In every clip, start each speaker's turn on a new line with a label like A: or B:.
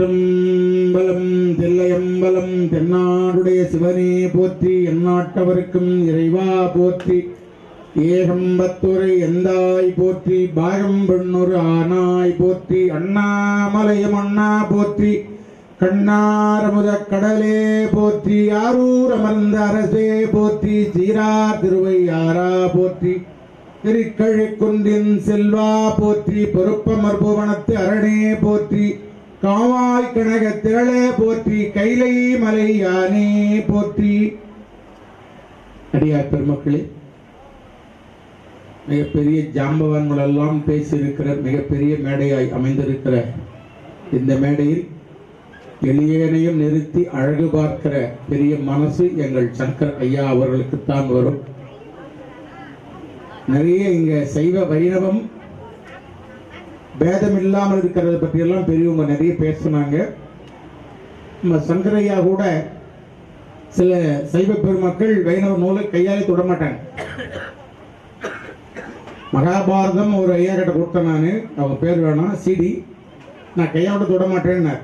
A: திருச்சிற்றம்பலம் தில்லையம்பலம் தென்னாடுடைய சிவனே போற்றி எந்நாட்டவருக்கும் இறைவா போற்றி. ஏகம்பத்துரை எந்தாய் போற்றி பாகம் பெண்ணொரு ஆனாய் போற்றி. அண்ணாமலையும் அண்ணா போற்றி கண்ணாரமுத கடலே போற்றி. ஆரூர் அமர்ந்த அரசே போற்றி சீரார் திருவையாரா போற்றி. திருக்கழிக்குன்றின் செல்வா போற்றி பொறுப்பமர் புவனத்து அரணே போற்றி. காவாய் கனக திரளே போற்றி கைலை மலை யானே போற்றி. அடியார் பெருமக்களே மிகப்பெரிய ஜாம்பவான்கள் எல்லாம் பேசியிருக்கிற மிகப்பெரிய மேடையாய் அமைந்திருக்கிற இந்த மேடையில் எளியனையும் நிறுத்தி அழகு பார்க்கிற பெரிய மனசு எங்கள் சங்கர் ஐயா அவர்களுக்குத்தான் வரும். நிறைய இங்க சைவ வைணவம் பேதம் இல்லாமல் இருக்கிறத பற்றியெல்லாம் பெரியவங்க நிறைய பேசுனாங்க. நம்ம சங்கரையா கூட சில சைவ பெருமக்கள் வைணவ நூலை கையாலே தொட மாட்டாங்க. மகாபாரதம் ஒரு ஐயா கிட்ட கொடுத்தேன் நான். அவங்க பேர் வேணாம் சிடி. நான் கையோட தொட மாட்டேன்னார்.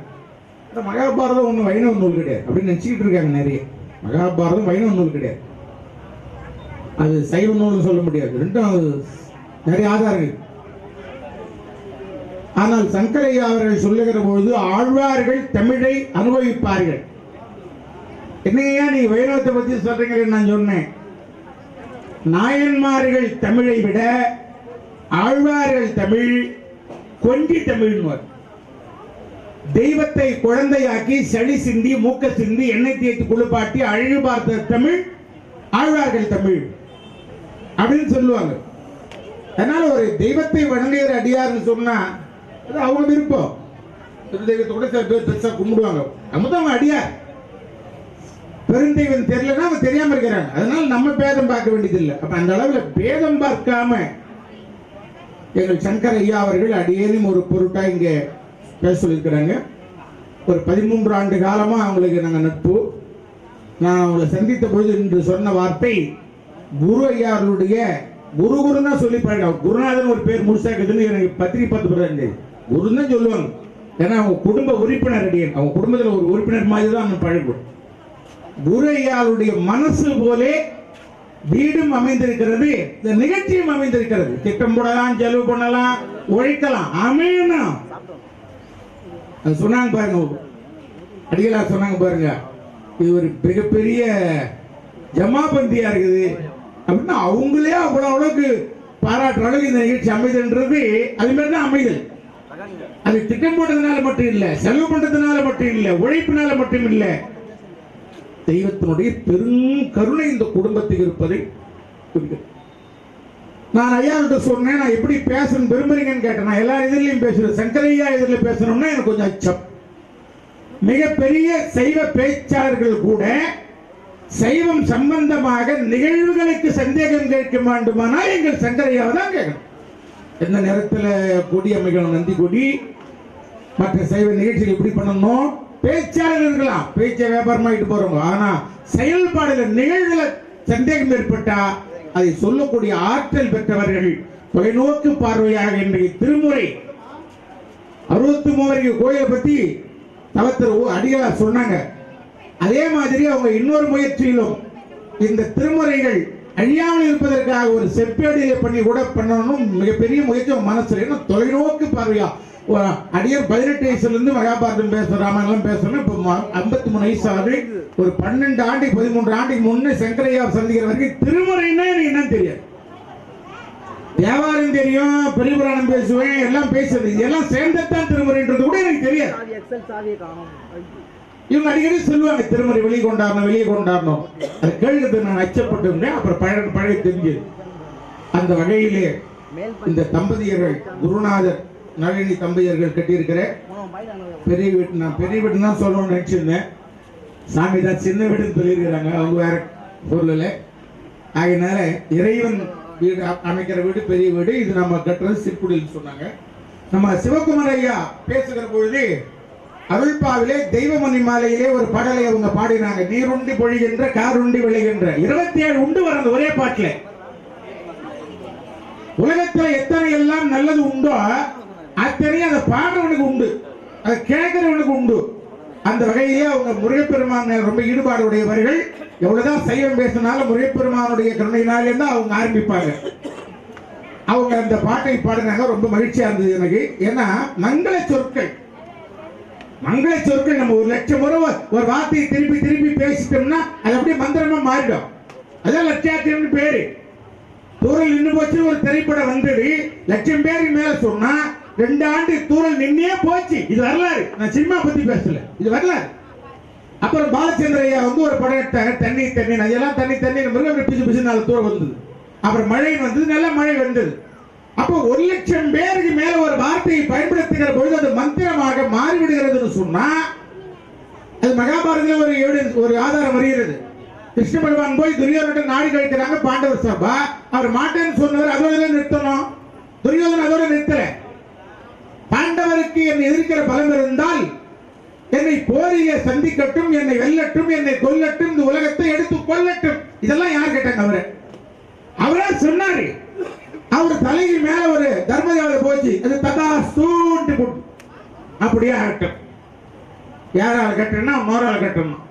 A: இந்த மகாபாரதம் ஒன்றும் வைணவ நூல் கிடையாது அப்படின்னு நினச்சிக்கிட்டு இருக்காங்க நிறைய. மகாபாரதம் வைணவ நூல் கிடையாது. அது சைவ நூல்னு சொல்ல முடியாது. ரெண்டும் அது நிறைய ஆதாரங்கள். ஆனால் சங்கரையா அவர்கள் சொல்லுகிற போது ஆழ்வார்கள் தமிழை அனுபவிப்பார்கள். என்னையா நீ வைரவத்தை பத்தி சொல்றீங்க நான் சொன்னேன். நாயன்மார்கள் தமிழை விட ஆழ்வார்கள் தமிழ் கொஞ்சி தமிழ்னுவர் தெய்வத்தை குழந்தையாக்கி சளி சிந்தி மூக்க சிந்தி எண்ணெய் தேய்த்து குளிப்பாட்டி அழகு பார்த்த தமிழ் ஆழ்வார்கள் தமிழ் அப்படின்னு சொல்லுவாங்க. அதனால ஒரு தெய்வத்தை வணங்குகிற அடியார்னு சொன்னா அது அவங்க விருப்பம். திரு சில பேர் பெருசா கும்பிடுவாங்க. நம்ம தான் அவங்க அடியார் பெருந்தெய்வம் தெரியலன்னா அவங்க தெரியாம இருக்கிறாங்க அதனால நம்ம பேதம் பார்க்க வேண்டியதில்லை. அப்ப அந்த அளவுல பேதம் பார்க்காம எங்கள் சங்கர் ஐயா அவர்கள் அடியேனும் ஒரு பொருட்டா இங்க பேச சொல்லியிருக்கிறாங்க. ஒரு பதிமூன்று ஆண்டு காலமா அவங்களுக்கு நாங்கள் நட்பு. நான் அவங்களை சந்தித்த பொழுது என்று சொன்ன வார்த்தை குரு ஐயாருடைய குரு குருன்னா சொல்லி பாருங்க குருநாதன் ஒரு பேர் முழுசாக்குதுன்னு எனக்கு பத்திரிகை பார்த்து பிறகு குருன்னு தான் சொல்லுவாங்க. ஏன்னா அவங்க குடும்ப உறுப்பினர் அடியன். அவங்க குடும்பத்தில் ஒரு உறுப்பினர் மாதிரி தான் அவன் பழகும் குரு ஐயாருடைய மனசு போலே வீடும் அமைந்திருக்கிறது இந்த நிகழ்ச்சியும் அமைந்திருக்கிறது. திட்டம் போடலாம் செலவு பண்ணலாம் உழைக்கலாம். அமையணும் அது சொன்னாங்க பாருங்க. அடிகளா சொன்னாங்க பாருங்க. இது ஒரு மிகப்பெரிய ஜமாபந்தியா இருக்குது. அப்படின்னா அவங்களே அவ்வளவு அளவுக்கு பாராட்டுற அளவுக்கு இந்த நிகழ்ச்சி அமைதல்ன்றது அது மாதிரி தான் அமைதல். அது திட்டம் போட்டதுனால மட்டும் இல்ல செலவு பண்றதுனால மட்டும் இல்ல உழைப்பினால மட்டும் இல்ல. தெய்வத்தினுடைய பெரும் கருணை இந்த குடும்பத்துக்கு இருப்பதை நான் ஐயா கிட்ட சொன்னேன் நான் எப்படி பேசணும் விரும்புறீங்கன்னு கேட்டேன். நான் எல்லா இதுலயும் பேசுறேன். சங்கரையா இதுல பேசணும்னா எனக்கு கொஞ்சம் அச்சம். மிகப்பெரிய சைவ பேச்சாளர்கள் கூட சைவம் சம்பந்தமாக நிகழ்வுகளுக்கு சந்தேகம் கேட்க வேண்டுமானால் எங்கள் சங்கரையாவை தான் கேட்கணும். எந்த நேரத்தில் கொடி அமைக்கணும் நந்தி கொடி மற்ற சைவ நிகழ்ச்சிகள் எப்படி பண்ணணும் பேச்சாளர் இருக்கலாம். பேச்சை வியாபாரமாயிட்டு போறவங்க. ஆனா செயல்பாடுல நிகழ்வுல சந்தேகம் ஏற்பட்டா அதை சொல்லக்கூடிய ஆற்றல் பெற்றவர்கள் தொலைநோக்கு பார்வையாக இன்றைய திருமுறை. அறுபத்தி மூவருக்கு கோயிலை பத்தி தவத்தர் அடிகளார் சொன்னாங்க. அதே மாதிரி அவங்க இன்னொரு முயற்சியிலும் இந்த திருமுறைகள் அழியாமல் இருப்பதற்காக ஒரு செப்பேடியை பண்ணி கூட பண்ணணும் மிகப்பெரிய முயற்சி மனசுல. ஏன்னா தொலைநோக்கு பார்வையா. அடியர் பதினெட்டு வயசுல இருந்து மகாபாரதம் பேசுற ராமாயணம் பேசணும் இப்போ ஐம்பத்தி மூணு வயசு ஆகுது. ஒரு பன்னெண்டு ஆண்டு பதிமூன்று ஆண்டுக்கு முன்னே சங்கரையா சந்திக்கிற வரைக்கும் திருமுறைன்னா எனக்கு என்னன்னு தெரியாது. தேவாரம் தெரியும் பெரியபுராணம் பேசுவேன் எல்லாம் பேசுறது. இதெல்லாம் சேர்ந்தத்தான் திருமுறைன்றது கூட எனக்கு தெரியாது. இவங்க அடிக்கடி சொல்லுவாங்க திருமறை வெளியே கொண்டாடணும் வெளியே கொண்டாடணும். அது கேள்விக்கு நான் அச்சப்பட்டு இருந்தேன் அப்புறம் பழைய பழைய தெரிஞ்சு அந்த வகையிலே இந்த தம்பதியர்கள் குருநாதர் நளினி தம்பதியர்கள் கட்டியிருக்கிறேன். பெரிய வீட்டு நான் பெரிய வீடு தான் சொல்லணும்னு நினைச்சிருந்தேன். சாமி தான் சின்ன வீடுன்னு சொல்லியிருக்கிறாங்க அவங்க வேற பொருளில் ஆகையினால இறைவன் வீடு அமைக்கிற வீடு பெரிய வீடு இது நம்ம கட்டுறது சிற்குடியில் சொன்னாங்க. நம்ம சிவகுமார் ஐயா பேசுகிற பொழுது அவிழ்பாவிலே தெய்வமணி மாலையிலே ஒரு பாடலை அவங்க பாடினாங்க. நீருண்டி பொழிகின்ற காருண்டி விளைகின்ற. இருபத்தி ஏழு உண்டு வரது ஒரே பாட்டில். உலகத்தில் எத்தனை எல்லாம் நல்லது உண்டோ அத்தனையும் அதை பாடுறவனுக்கு உண்டு. அது கேட்கிறவனுக்கு உண்டு. அந்த வகையிலே அவங்க முருகப்பெருமான் ரொம்ப ஈடுபாடு உடையவர்கள் எவ்வளவுதான் சைவம் பேசினாலும் முருகப்பெருமானுடைய கருணையினாலே தான் அவங்க ஆரம்பிப்பாங்க. அவங்க அந்த பாட்டை பாடினாங்க ரொம்ப மகிழ்ச்சியா இருந்தது எனக்கு. ஏன்னா மங்கள சொற்கள். மங்கள சொற்கள் நம்ம ஒரு லட்சம் முறை ஒரு- வார்த்தையை திருப்பி திருப்பி பேசிட்டோம்னா அது அப்படியே மந்திரமா மாறிடும். அதான் லட்சாத்திரம்னு பேரு. தூரல் நின்று போச்சு ஒரு திரைப்படம் வந்தது. லட்சம் பேருக்கு மேல சொன்னா ரெண்டு ஆண்டு தூரல் நின்னே போச்சு. இது வரலாறு. நான் சினிமா பத்தி பேசல. இது வரலாறு. அப்புறம் பாலச்சந்திர ஐயா வந்து ஒரு படம் எடுத்தாங்க தண்ணி தண்ணி அதெல்லாம் தண்ணி தண்ணி மிருகம் பிசு பிசு நாலு தூரம் வந்தது. அப்புறம் மழை வந்தது நல்ல மழை வந்தது. அப்போ ஒரு லட்சம் பேருக்கு மேல ஒரு வார்த்தையை பயன்படுத்துகிற பொழுது அது மந்திரமாக மாறிவிடுகிறதுன்னு சொன்னா அது மகாபாரதத்தில் ஒரு எவிடன்ஸ் ஒரு ஆதாரம் வருகிறது. கிருஷ்ண பகவான் போய் துரியோதன நாடி கழிக்கிறாங்க பாண்டவர் சபா. அவர் மாட்டேன்னு சொன்னவர் அதோட நிறுத்தணும். துரியோதன அதோட நிறுத்தல. ஆண்டவருக்கு என்னை எதிர்க்கிற பலம் இருந்தால் என்னை போரிலே சந்திக்கட்டும் என்னை வெல்லட்டும் என்னை கொல்லட்டும் இந்த உலகத்தை எடுத்து கொல்லட்டும் இதெல்லாம் யார் கேட்டாங்க அவரு? அவரே சொன்னாரு. அவர் தலைக்கு மேல ஒரு தர்மதேவதை போச்சு. அது ததா சூண்டு போட்டு அப்படியே ஆகட்டும். யாரால் கட்டணும்னா மோரால் கட்டணும்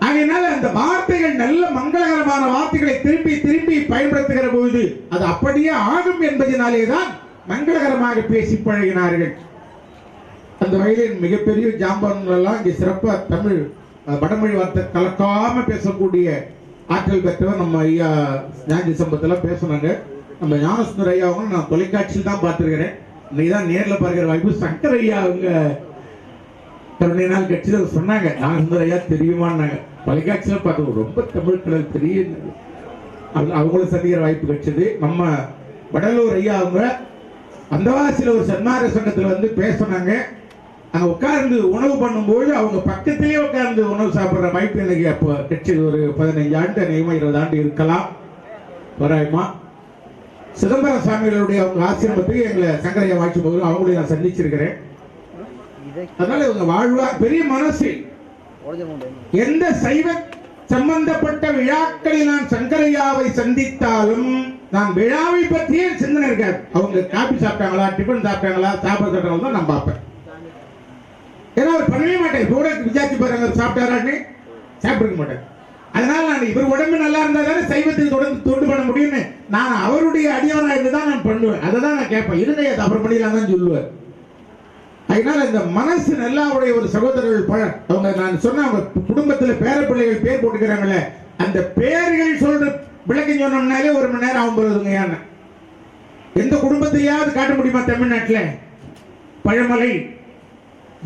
A: ஆகையினால அந்த வார்த்தைகள் நல்ல மங்களகரமான வார்த்தைகளை திருப்பி திருப்பி பயன்படுத்துகிற பொழுது அது அப்படியே ஆகும் என்பதனாலே தான் மங்களகரமாக பேசி பழகினார்கள். அந்த வகையில் மிகப்பெரிய ஜாம்பான்கள் இங்கே சிறப்பாக தமிழ் வடமொழி வார்த்தை கலக்காம பேசக்கூடிய ஆற்றல் பெற்றவர் நம்ம ஐயா ஞானி சம்பத்தெல்லாம் பேசுனாங்க. நம்ம ஞானசுந்தர் ஐயா அவங்க நான் தொலைக்காட்சியில் தான் பார்த்துருக்கிறேன். இன்னைக்கு தான் நேரில் பார்க்கிற வாய்ப்பு. சங்கர் ஐயா அவங்க கருணை நாள் கட்சியில் சொன்னாங்க. ஞானசுந்தர் ஐயா தெரியுமான்னாங்க. தொலைக்காட்சியில் பார்த்தோம். ரொம்ப தமிழ் கடல் தெரியும் அவங்க- அவங்களும் சந்திக்கிற வாய்ப்பு கிடைச்சது. நம்ம வடலூர் ஐயா அவங்க அந்தவாசியில் ஒரு சன்மார்க்க சங்கத்தில் வந்து பேசினாங்க அங்கே உட்கார்ந்து உணவு பண்ணும்போது அவங்க பக்கத்திலேயே உட்கார்ந்து உணவு சாப்பிட்ற வாய்ப்பு எனக்கு அப்போ கிடைச்சது ஒரு பதினைஞ்சு ஆண்டு அநேகமா இருபது ஆண்டு இருக்கலாம். வராயமா சிதம்பர சுவாமிகளுடைய அவங்க ஆசிரமத்துக்கு எங்களை சங்கரையா வாய்ச்சி போது அவங்களையும் நான் சந்திச்சிருக்கிறேன். அதனால இவங்க வாழ்வா பெரிய மனசு எந்த சைவ சம்பந்தப்பட்ட விழாக்களில் நான் சங்கரையாவை சந்தித்தாலும் நான் விழாவை பற்றியே சிந்தனை இருக்காது. அவங்க காபி சாப்பிட்டாங்களா டிஃபன் சாப்பிட்டாங்களா சாப்பாடு சாப்பிட்டாங்களா தான் நான் பார்ப்பேன். ஏன்னா அவர் பண்ணவே மாட்டேன் கூட விசாரிச்சு பாருங்க சாப்பிட்டாரான்னு சாப்பிட்டுக்க மாட்டேன் அதனால நான் இவர் உடம்பு நல்லா இருந்தா தானே சைவத்துக்கு தொடர்ந்து தொண்டு பண்ண முடியும்னு. நான் அவருடைய அடியவனாக இருந்து தான் நான் பண்ணுவேன். அதை தான் நான் கேட்பேன். இருங்க அதை அப்புறம் பண்ணிடலாம் தான் சொல்லுவார் அதனால இந்த மனசு நல்லா உடைய ஒரு சகோதரர்கள் பழ அவங்க நான் சொன்ன அவங்க குடும்பத்தில் பேர பிள்ளைகள் பேர் போட்டுக்கிறாங்களே அந்த பேர்கள் சொல்ற விளக்கம் சொன்னோம்னாலே ஒரு மணி நேரம் ஆகும் போகுதுங்க ஏன்னா. எந்த குடும்பத்தையாவது காட்ட முடியுமா தமிழ்நாட்டில்? பழமலை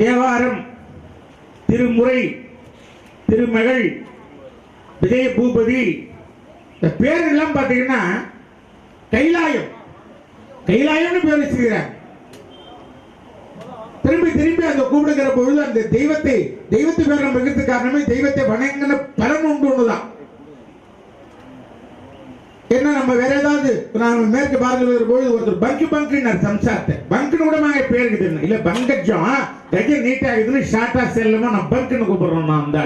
A: தேவாரம் திருமுறை திருமகள் விஜய பூபதி இந்த பேரெல்லாம் பார்த்தீங்கன்னா கைலாயம். கைலாயம்னு பேர் வச்சுக்கிறார் திரும்பி திரும்பி அந்த கூப்பிடுகிற பொழுது அந்த தெய்வத்தை தெய்வத்தை பேர் நம்ம இருக்கிறது காரணமே தெய்வத்தை வணங்கின பலன் உண்டு ஒண்ணுதான். என்ன நம்ம வேற ஏதாவது? நான் மேற்கு பாரதில் போது ஒருத்தர் பங்கு பங்குன்னு சம்சாரத்தை. பங்குன்னு கூட நாங்க பேர் இருக்குது இல்ல பங்கஜம். கஜ நீட்டா இருக்குதுன்னு ஷார்ட்டா செல்லமா நான் பங்குன்னு கூப்பிடுறோம் நான் அந்த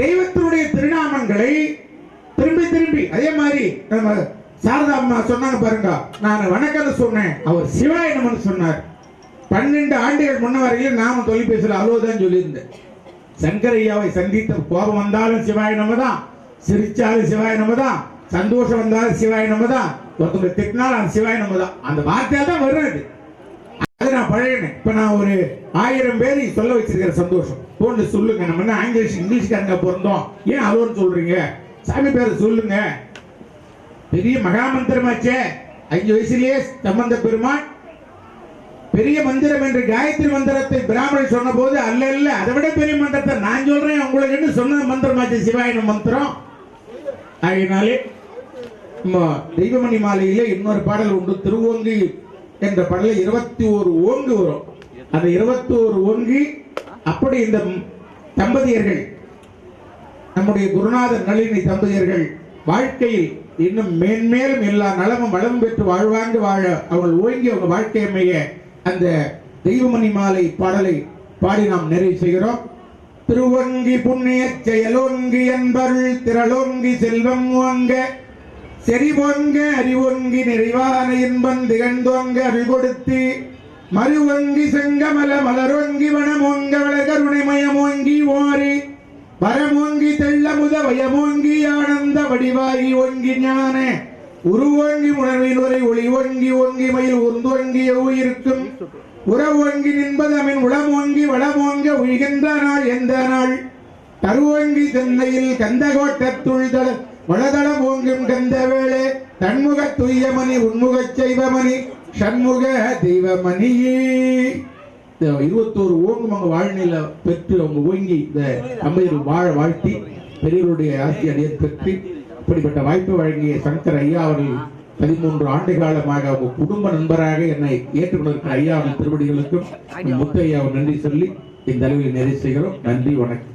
A: தெய்வத்தினுடைய திருநாமங்களை திரும்பி திரும்பி அதே மாதிரி நம்ம சாரதா அம்மா சொன்னாங்க பாருங்க. நான் வணக்கம் சொன்னேன். அவர் சிவாய நமன் சொன்னார். பன்னெண்டு ஆண்டுகள் முன்ன வரையிலும் நாம தொலைபேசியில் அலுவதான் சொல்லியிருந்தேன். சங்கரையாவை சந்தித்த கோபம் வந்தாலும் சிவாய நம்ம தான். சிரிச்சாலும் சிவாய நம்ம தான் சந்தோஷம் வந்தாலும் சிவாய நம்ம தான் ஒருத்தவங்க திட்டினாலும் அந்த சிவாய நம்ம தான் அந்த வார்த்தையால் தான் வர்றது அது. நான் பழகினேன். இப்ப நான் ஒரு ஆயிரம் பேர் சொல்ல வச்சிருக்கிற சந்தோஷம். போன்று சொல்லுங்க. நம்ம என்ன ஆங்கிலீஷ் இங்கிலீஷ்காரங்க பிறந்தோம். ஏன் அதோடு சொல்றீங்க? சாமி பேரை சொல்லுங்க. பெரிய மகாமந்திரமாச்சே அஞ்சு வயசுலயே சம்பந்த பெருமான் பெரிய மந்திரம் என்று காயத்ரி மந்திரத்தை பிராமணன் சொன்ன போது அல்ல. இல்ல அதை விட பெரிய மந்திரத்தை நான் சொல்றேன். உங்களுக்கு சொன்ன மந்திரமாச்சு? சிவாயன மந்திரம். ஆகினாலே நம்ம தெய்வமணி மாலையில இன்னொரு பாடல் உண்டு திருவோங்கி என்ற பாடலை இருபத்தி ஒரு ஓங்கு வரும். அந்த இருபத்தி ஒரு ஓங்கி அப்படி இந்த தம்பதியர்கள் நம்முடைய குருநாதர் நளினி தம்பதியர்கள் வாழ்க்கையில் இன்னும் மேன்மேலும் எல்லா நலமும் வளம் பெற்று வாழ்வாண்டு வாழ அவர்கள் ஓங்கி அவங்க வாழ்க்கை அமைய அந்த தெய்வமணி மாலை பாடலை பாடி நாம் நிறைவு செய்கிறோம். திருவங்கி புண்ணிய செயலோங்கி என்பருள் திரளோங்கி செல்வம் ஓங்க செறிவொங்க அறிவொங்கி நிறைவான இன்பம் திகழ்ந்தோங்க அருள் கொடுத்து மறுவங்கி செங்கமல மலரொங்கி வனமோங்க வளகருணைமயமோங்கி ஓரி வரமோங்கி தெள்ளமுத வயமோங்கி ஆனந்த வடிவாகி ஒங்கி ஞான உருவங்கி உணர்வினுரை ஒளி ஒங்கி ஒங்கி மயில் உருந்தொங்கிய உயிருக்கும். உறவொங்கி நின்பதமின் உளமோங்கி வளமோங்க உய்கின்ற நாள் எந்த நாள். தருவங்கி தென்னையில் கந்தகோட்டத்துள் தள வளதளம் ஓங்கும் கந்த வேளே தன்முக துய்யமணி உன்முகச் செய்வமணி சண்முக தெய்வமணியே இந்த இருபத்தோரு ஓங்கும் அவங்க வாழ்நில பெற்று அவங்க ஓங்கி இந்த அம்மையர் வாழ வாழ்த்தி பெரியவருடைய ஆட்சி அடைய பெற்று இப்படிப்பட்ட வாய்ப்பு வழங்கிய சங்கர் ஐயா அவர்கள் பதிமூன்று ஆண்டு காலமாக அவங்க குடும்ப நண்பராக என்னை ஏற்றுக்கொண்டிருக்கிற ஐயா அவர்கள் திருவடிகளுக்கும் முத்தையா நன்றி சொல்லி இந்த அளவில் நிறைவு செய்கிறோம். நன்றி வணக்கம்.